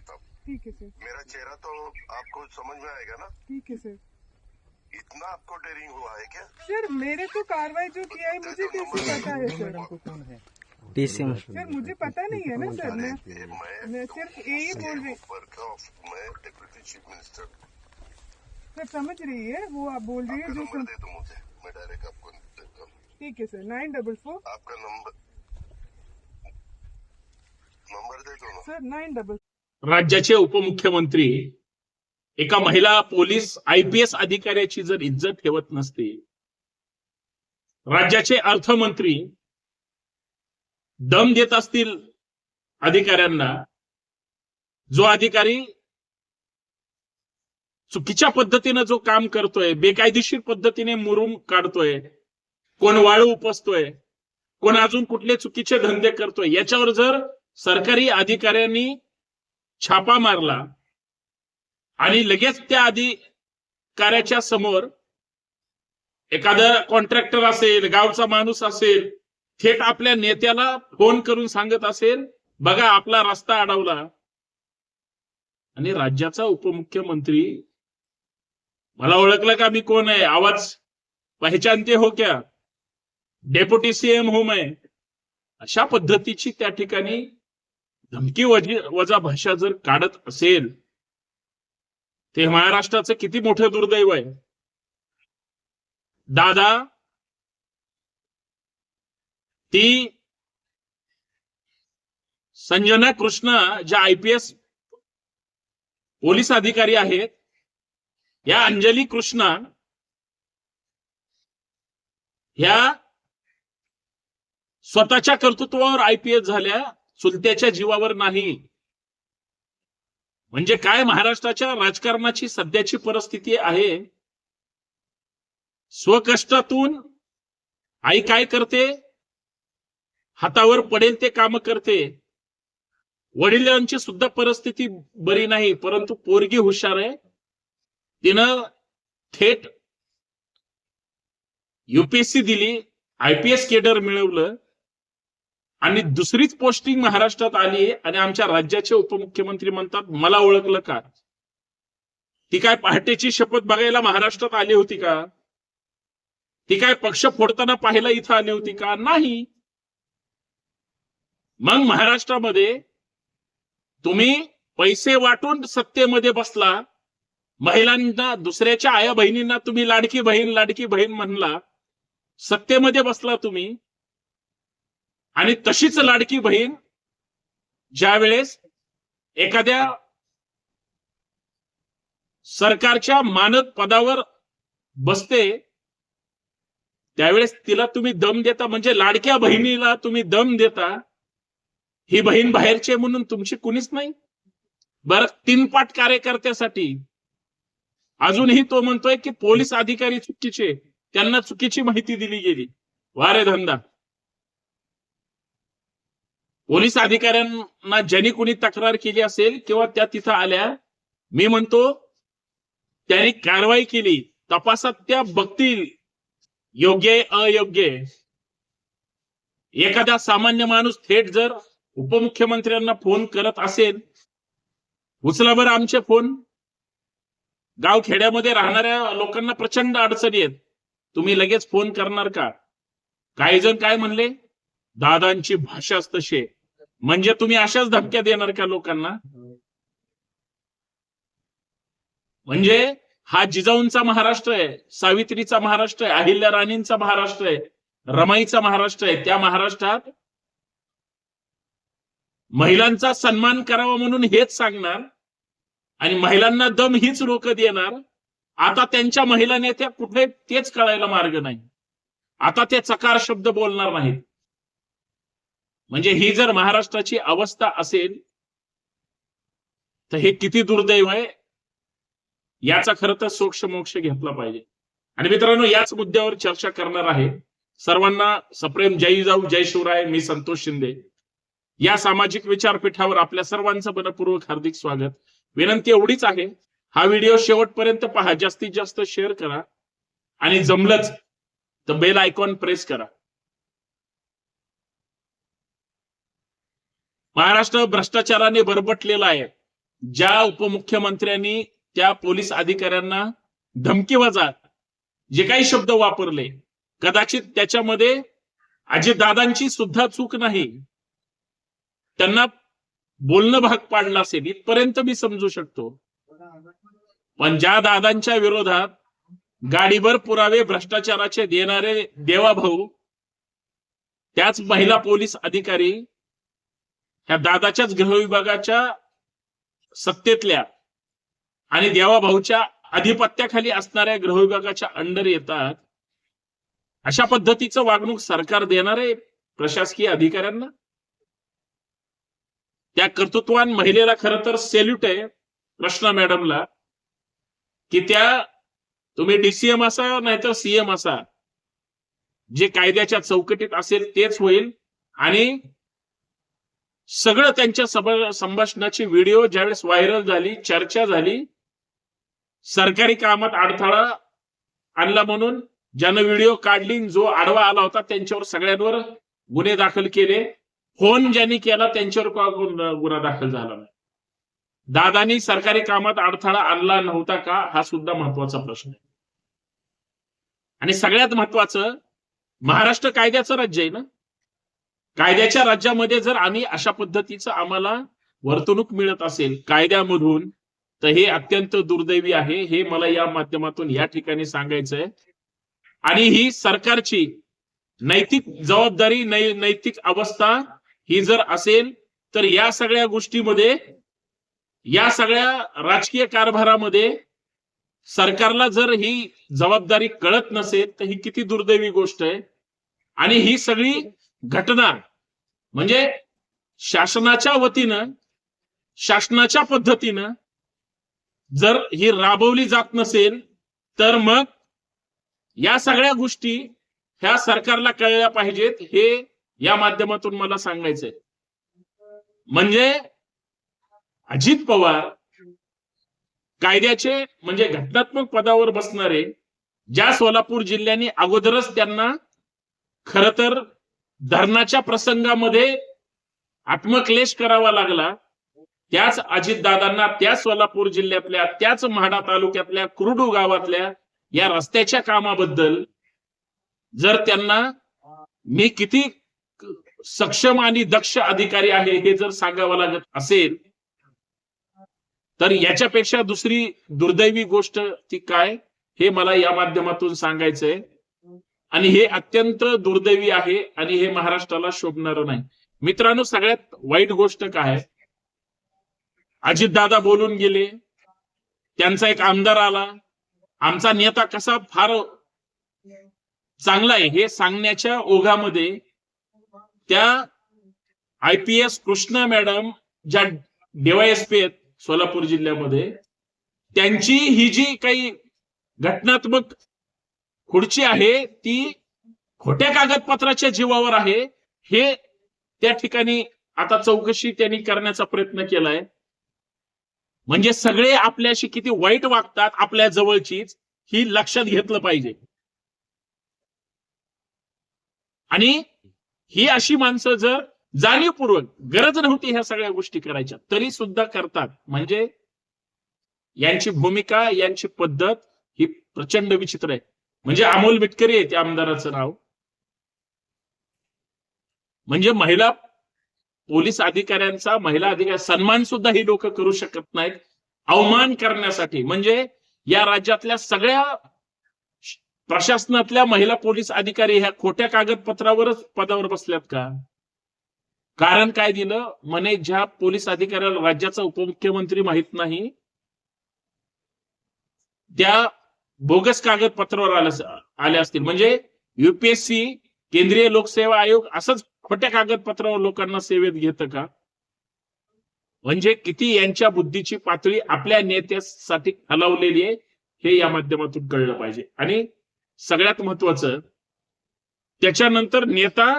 लेता हूँ। ठीक है सर मेरा चेहरा तो आपको समझ में आएगा ना? ठीक है सर इतना आपको डेयरिंग हुआ है क्या? सर मेरे तो कार्रवाई जो किया है मुझे कैसे पता है सर टीसीएम सर मुझे पता नहीं है ना सर मैं मैं मैं सिर्फ़ यही बोल रही का मैं डिप्यूटी चीफ मिनिस्टर सर समझ रही है वो आप बोल रही है जो सम... दे दो मुझे मैं डायरेक्ट आपको देता हूँ। ठीक है सर नाइन डबल फोर आपका नंबर नंबर दे दो सर नाइन डबल राज्याचे उपमुख्यमंत्री एका महिला पोलीस आयपीएस अधिकाऱ्याची जर इज्जत ठेवत नसते राज्याचे अर्थमंत्री दम देत असतील अधिकाऱ्यांना जो अधिकारी चुकीच्या पद्धतीनं जो काम करतोय बेकायदेशीर पद्धतीने मुरुम काढतोय कोण वाळू उपसतोय कोण अजून कुठले चुकीचे धंदे करतोय याच्यावर जर सरकारी अधिकाऱ्यांनी छापा मारला आणि लगेच त्या अधिकाऱ्याच्या समोर एखादा कॉन्ट्रॅक्टर असेल गावचा माणूस असेल थेट आपल्या नेत्याला फोन करून सांगत असेल बघा आपला रस्ता अडवला. आणि राज्याचा उपमुख्यमंत्री मला ओळखलं का मी कोण आहे? आवाज पहचानते हो क्या? डेप्युटी सीएम हो मैं अशा पद्धतीची त्या ठिकाणी धमकी वजा भाषा जर काढत असेल ते महाराष्ट्राचं किती मोठं दुर्दैव आहे? दादा ती संजना कृष्णा ज्या आय पी एस पोलीस अधिकारी आहेत या अंजली कृष्णा ह्या स्वतःच्या कर्तृत्वावर आय पी एस झाल्या चुलत्याच्या जीवावर नाही. म्हणजे काय महाराष्ट्राच्या राजकारणाची सध्याची परिस्थिती आहे? स्वकष्टातून आई काय करते? हातावर पडेल ते काम करते. वडिलांची सुद्धा परिस्थिती बरी नाही परंतु पोरगी हुशार आहे. तिनं थेट युपीएससी दिली आयपीएस केडर मिळवलं. आणि दुसरीच पोस्टिंग महाराष्ट्रात आली आणि आमच्या राज्याचे उपमुख्यमंत्री म्हणतात मला ओळखलं का? ती काय पहाटेची शपथ बघायला महाराष्ट्रात आली होती का? ती काय पक्ष फोडताना पाहायला इथं आली होती का? नाही. मग महाराष्ट्रामध्ये तुम्ही पैसे वाटून सत्तेमध्ये बसला महिलांना दुसऱ्याच्या आया बहिणींना तुम्ही लाडकी बहीण लाडकी बहीण म्हणला सत्तेमध्ये बसला तुम्ही आणि तशीच लाडकी बहीण ज्या वेळेस एखाद्या सरकारच्या मानद पदावर बसते त्यावेळेस तिला तुम्ही दम देता म्हणजे लाडक्या बहिणीला तुम्ही दम देता ही बहीण बाहेरची आहे म्हणून तुमची कुणीच नाही. बरं तीनपाट कार्यकर्त्यासाठी अजूनही तो म्हणतोय की पोलीस अधिकारी चुकीचे त्यांना चुकीची माहिती दिली गेली. वारे धंदा पोलीस अधिकाऱ्यांना ज्यांनी कोणी तक्रार केली असेल किंवा त्या तिथं आल्या मी म्हणतो त्यांनी कारवाई केली तपासात त्या बघतील योग्य अयोग्य एखादा सामान्य माणूस थेट जर उपमुख्यमंत्र्यांना फोन करत असेल उचला बरं आमचे फोन गाव खेड्यामध्ये राहणाऱ्या लोकांना प्रचंड अडचणी आहेत. तुम्ही लगेच फोन करणार का? काही जण काय म्हणले? दादांची भाषाच तशी आहे. म्हणजे तुम्ही अशाच धमक्या देणार का लोकांना? म्हणजे हा जिजाऊंचा महाराष्ट्र आहे सावित्रीचा महाराष्ट्र आहे अहिल्या राणींचा महाराष्ट्र आहे रमाईचा महाराष्ट्र आहे. त्या महाराष्ट्रात महिलांचा सन्मान करावा म्हणून हेच सांगणार आणि महिलांना दम हीच लोक देणार आता त्यांच्या महिला नेत्या कुठे तेच कळायला मार्ग नाही. आता ते चकार शब्द बोलणार नाहीत. म्हणजे ही जर महाराष्ट्राची अवस्था असेल तर हे किती दुर्दैव आहे? याचा खरं तर सोक्ष मोक्ष घेतला पाहिजे. आणि मित्रांनो याच मुद्द्यावर चर्चा करणार आहे. सर्वांना सप्रेम जय जाऊ जय शिवराय मी संतोष शिंदे. या सामाजिक विचारपीठावर आपल्या सर्वांचं मनपूर्वक हार्दिक स्वागत. विनंती एवढीच आहे हा व्हिडिओ शेवटपर्यंत पहा. जास्तीत जास्त शेअर करा. आणि जमलंच तर बेल आयकॉन प्रेस करा. महाराष्ट्र भ्रष्टाचाराने बरबटलेला आहे. ज्या उपमुख्यमंत्र्यांनी त्या पोलीस अधिकाऱ्यांना धमकीवजा जे काही शब्द वापरले कदाचित त्याच्यामध्ये अजितदादांची सुद्धा चूक नाही. त्यांना बोलणं भाग पाडलं असेल इथपर्यंत मी समजू शकतो. पण ज्या दादांच्या विरोधात गाडीभर पुरावे भ्रष्टाचाराचे देणारे देवाभाऊ त्याच महिला पोलीस अधिकारी ह्या दादाच्याच गृहविभागाच्या सत्तेतल्या आणि देवाभाऊच्या आधिपत्याखाली असणाऱ्या गृहविभागाच्या अंडर येतात अशा पद्धतीचं वागणूक सरकार देणार आहे प्रशासकीय अधिकाऱ्यांना? त्या कर्तृत्वान महिलेला खर तर सेल्यूट आहे कृष्णा मॅडमला की त्या तुम्ही डीसीएम असा नाहीतर सीएम असा जे कायद्याच्या चौकटीत असेल तेच होईल आणि सगळं त्यांच्या संभाषणाची व्हिडिओ ज्यावेळेस व्हायरल झाली चर्चा झाली सरकारी कामात अडथळा आणला म्हणून ज्यानं व्हिडिओ काढली जो आडवा आला होता त्यांच्यावर सगळ्यांवर गुन्हे दाखल केले. फोन ज्यांनी केला त्यांच्यावर का गुन्हा गुन्हा दाखल झाला नाही? दादानी सरकारी कामात अडथळा आणला नव्हता का? हा सुद्धा महत्त्वाचा प्रश्न आहे. आणि सगळ्यात महत्वाचं महाराष्ट्र कायद्याचं राज्य आहे ना? कायद्याच्या राज्यामध्ये जर आम्ही अशा पद्धतीचं आम्हाला वर्तणूक मिळत असेल कायद्यामधून तर हे अत्यंत दुर्दैवी आहे. हे मला या माध्यमातून या ठिकाणी सांगायचंय. आणि ही सरकारची नैतिक जबाबदारी नै- नैतिक अवस्था ही जर असेल तर या सगळ्या गोष्टीमध्ये या सगळ्या राजकीय कारभारामध्ये सरकारला जर ही जबाबदारी कळत नसेल तर ही किती दुर्दैवी गोष्ट आहे. आणि ही सगळी घटना. म्हणजे शासनाच्या वतीनं शासनाच्या पद्धतीनं जर ही राबवली जात नसेल तर मग या सगळ्या गोष्टी ह्या सरकारला कळल्या पाहिजेत हे या माध्यमातून मला सांगायचंय. म्हणजे अजित पवार कायद्याचे म्हणजे घटनात्मक पदावर बसणारे ज्या सोलापूर जिल्ह्याने अगोदरच त्यांना खर तर धरणाच्या प्रसंगामध्ये आत्मक्लेश करावा लागला. त्याच अजितदादांना त्या सोलापूर जिल्ह्यातल्या त्याच म्हाडा तालुक्यातल्या कुरडू गावातल्या या रस्त्याच्या कामाबद्दल जर त्यांना मी किती सक्षम आणि दक्ष अधिकारी आहे हे जर सांगावं लागत असेल तर याच्यापेक्षा दुसरी दुर्दैवी गोष्ट ती काय हे मला या माध्यमातून सांगायचंय. आणि हे अत्यंत दुर्दैवी आहे आणि हे महाराष्ट्राला शोभणार नाही. मित्रांनो सगळ्यात वाईट गोष्ट काय अजितदादा बोलून गेले. त्यांचा एक आमदार आला. आमचा नेता कसा फार चांगला आहे हे सांगण्याच्या ओघामध्ये त्या I P S Krishna madam ज्या डीवायएसपी आहेत सोलापूर जिल्ह्यामध्ये त्यांची ही जी काही घटनात्मक खुर्ची आहे ती खोट्या कागदपत्राच्या जीवावर आहे. हे त्या ठिकाणी आता चौकशी त्यांनी करण्याचा प्रयत्न केलाय. म्हणजे सगळे आपल्याशी किती वाईट वागतात आपल्या जवळचीच ही लक्षात घेतलं पाहिजे. आणि ही अशी माणसं जर जाणीवपूर्वक गरज नव्हती ह्या सगळ्या गोष्टी करायच्या तरी सुद्धा करतात. म्हणजे यांची भूमिका यांची पद्धत ही प्रचंड विचित्र आहे. म्हणजे अमोल मिटकरी आहे त्या आमदाराचं नाव. म्हणजे महिला पोलीस अधिकाऱ्यांचा महिला अधिकारी सन्मान सुद्धा ही लोक करू शकत नाहीत. अवमान करण्यासाठी. म्हणजे या राज्यातल्या सगळ्या प्रशासनातल्या महिला पोलीस अधिकारी ह्या खोट्या कागदपत्रावरच पदावर बसल्यात का? कारण काय दिलं? म्हणे ज्या पोलीस अधिकाऱ्याला राज्याचा उपमुख्यमंत्री माहीत नाही त्या बोगस कागदपत्रावर आल्या आले असतील. म्हणजे युपीएससी केंद्रीय लोकसेवा आयोग असंच खोट्या कागदपत्रावर लोकांना सेवेत घेतं का? म्हणजे किती यांच्या बुद्धीची पातळी आपल्या नेत्यासाठी हलवलेली आहे हे या माध्यमातून कळलं पाहिजे. आणि सगळ्यात महत्वाचं त्याच्यानंतर नेता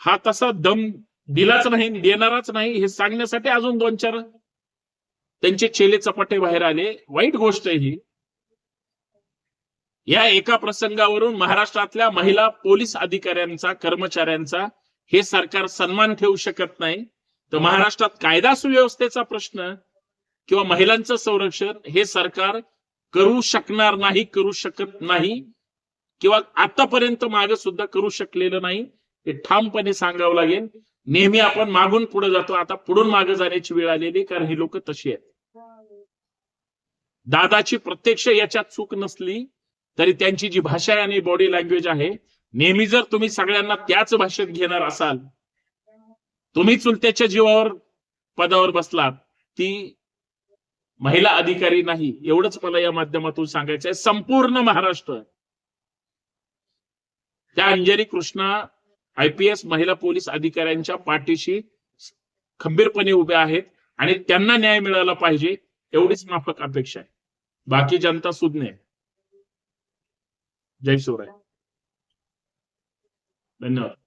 हा तसा दम दिलाच नाही देणाराच नाही हे सांगण्यासाठी अजून दोन चार त्यांचे चेले चपाटे बाहेर आले. वाईट गोष्ट आहे ही. या एका प्रसंगावरून महाराष्ट्रातल्या महिला पोलीस अधिकाऱ्यांचा कर्मचाऱ्यांचा हे सरकार सन्मान ठेवू शकत नाही. तर महाराष्ट्रात कायदा सुव्यवस्थेचा प्रश्न किंवा महिलांचं संरक्षण हे सरकार करू शकणार नाही करू शकत नाही किंवा आतापर्यंत मागे सुद्धा करू शकलेलं नाही हे ठामपणे सांगावं लागेल. नेहमी आपण मागून पुढे जातो. आता पुढून मागे जाण्याची वेळ आलेली कारण ही लोक तशी आहेत. दादाची प्रत्यक्ष याच्यात चूक नसली तरी त्यांची जी भाषा आहे आणि बॉडी लँग्वेज आहे नेहमी जर तुम्ही सगळ्यांना त्याच भाषेत घेणार असाल तुम्ही चुलत्याच्या जीवावर पदावर बसलात ती महिला अधिकारी नाही एवढंच मला या माध्यमातून सांगायचं आहे. संपूर्ण महाराष्ट्र त्या Anjali Krishna I P S महिला पोलीस अधिकाऱ्यांच्या पाठीशी खंबीरपणे उभ्या आहेत आणि त्यांना न्याय मिळाला पाहिजे एवढीच माफक अपेक्षा आहे. बाकी जनता सुज्ञ आहे. जय शिवराय. धन्यवाद.